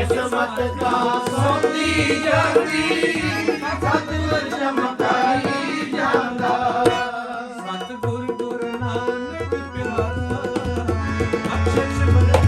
ਕਿਸਮਤ ਦਾ ਸੋਤੀ ਜਗਦੀ ਸਤਿਗੁਰ ਚਮਕਾਈ ਜਾਂਦਾ ਸਤਿਗੁਰ ਗੁਰੂ ਨਾਨਕ ਪਿਆਰਾ ਅਖਸ਼ ਮਨ